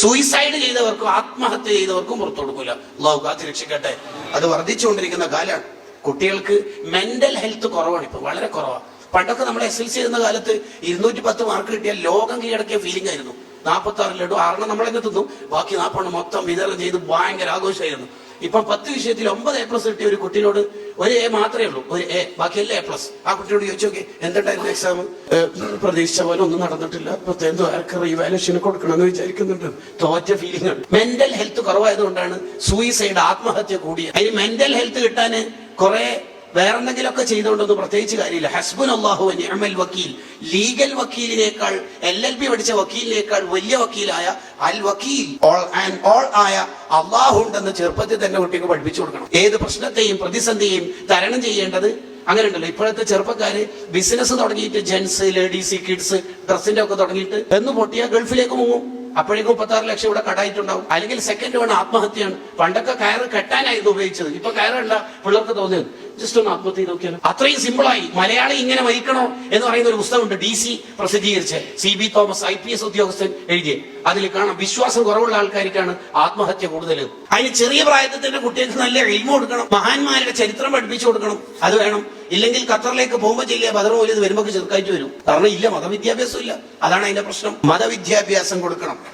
Suicide ചെയ്തവർക്കും ആത്മഹത്യ ചെയ്തവർക്കും പുറത്തു കൊടുക്കൂല. അള്ളാഹു കാത്തി രക്ഷിക്കട്ടെ. അത് വർദ്ധിച്ചുകൊണ്ടിരിക്കുന്ന കാലമാണ്. കുട്ടികൾക്ക് മെന്റൽ ഹെൽത്ത് കുറവാണ് ഇപ്പൊ വളരെ കുറവാണ് പണ്ടൊക്കെ നമ്മൾ എസ് എൽ സി എഴുതുന്ന കാലത്ത് ഇരുന്നൂറ്റി പത്ത് മാർക്ക് കിട്ടിയാൽ ലോകം കീഴടക്കിയ ഫീലിംഗ് ആയിരുന്നു. നാൽപ്പത്തി ആറ് ലഡു ആറെണ്ണം നമ്മളെന്നെ തിന്നു. ബാക്കി നാൽപ്പണ്ണം മൊത്തം വിതരണം ചെയ്ത് ഭയങ്കര ആഘോഷമായിരുന്നു. ഇപ്പൊ പത്ത് വിഷയത്തിൽ ഒമ്പത് എ പ്ലസ് കിട്ടിയ ഒരു കുട്ടിയോട് ഒരു എ മാത്രമേ ഉള്ളൂ. ഒരു എ ബാക്കിയെല്ലാം എ പ്ലസ് ആ കുട്ടിയോട് ചോദിച്ചു നോക്കി എന്തുണ്ടായിരുന്നു എക്സാം പ്രതീക്ഷിച്ച പോലെ ഒന്നും നടന്നിട്ടില്ല. പ്രത്യേകം ആർക്ക് റീവാലുവേഷൻ കൊടുക്കണമെന്ന് വിചാരിക്കുന്നുണ്ട്. തോറ്റ ഫീലിംഗ് ആണ്. മെന്റൽ ഹെൽത്ത് കുറവായതുകൊണ്ടാണ് സൂയിസൈഡ് ആത്മഹത്യ കൂടിയത്. അതിന് മെന്റൽ ഹെൽത്ത് കിട്ടാന് കുറെ വേറെന്തെങ്കിലുമൊക്കെ ചെയ്തുകൊണ്ടൊന്നും പ്രത്യേകിച്ച് കാര്യമില്ല. ഹസ്ബുൻ അള്ളാഹു നിഅമൽ വക്കീൽ. ലീഗൽ വക്കീലിനേക്കാൾ എൽ എൽ ബി പഠിച്ച വക്കീലിനേക്കാൾ വലിയ വക്കീലായ അൽ വക്കീൽ. ഓൾ ആൻഡ് ഓൾ ആയ അള്ളാഹു ഉണ്ടെന്ന് ചെറുപ്പത്തിൽ തന്നെ കുട്ടിക്ക് പഠിപ്പിച്ചു കൊടുക്കണം. ഏത് പ്രശ്നത്തെയും പ്രതിസന്ധിയെയും തരണം ചെയ്യേണ്ടത് അങ്ങനെ ഉണ്ടല്ലോ ഇപ്പോഴത്തെ ചെറുപ്പക്കാര് ബിസിനസ് തുടങ്ങിയിട്ട് ജെൻസ് ലേഡീസ് കിഡ്സ് ഡ്രസ്സിന്റെ ഒക്കെ തുടങ്ങിയിട്ട് എന്ന് പൊട്ടിയാൽ ഗൾഫിലേക്ക് മുങ്ങും. അപ്പോഴേക്കും മുപ്പത്താറ് ലക്ഷം ഇവിടെ കടായിട്ടുണ്ടാവും. അല്ലെങ്കിൽ സെക്കൻഡ് വേണം ആത്മഹത്യയാണ്. പണ്ടൊക്കെ കയറ് കെട്ടാനായിരുന്നു ഉപയോഗിച്ചത്. ഇപ്പൊ കയറല്ല. പിള്ളേർക്ക് തോന്നിയത് ജസ്റ്റ് ഒന്ന് ആത്മഹത്യ നോക്കിയാൽ അത്രയും സിമ്പിളായി മലയാളി ഇങ്ങനെ മരിക്കണോ എന്ന് പറയുന്ന ഒരു പുസ്തകമുണ്ട് D C പ്രസിദ്ധീകരിച്ച് C B Thomas I P S ഉദ്യോഗസ്ഥൻ എഴുതിയ. അതിൽ കാണാം വിശ്വാസം കുറവുള്ള ആൾക്കാർക്കാണ് ആത്മഹത്യ കൂടുതൽ. അതിന് ചെറിയ പ്രായത്തിൽ തന്നെ കുട്ടികൾക്ക് നല്ല എഴുമ കൊടുക്കണം. മഹാന്മാരുടെ ചരിത്രം പഠിപ്പിച്ചു കൊടുക്കണം. അത് വേണം. ഇല്ലെങ്കിൽ ഖത്തറിലേക്ക് പോകുമ്പോൾ ജില്ല ബദർ ഇത് വരുമ്പോൾ ചെറുക്കായിട്ട് വരും. കാരണം ഇല്ല മതവിദ്യാഭ്യാസം ഇല്ല. അതാണ് അതിന്റെ പ്രശ്നം. മതവിദ്യാഭ്യാസം കൊടുക്കണം.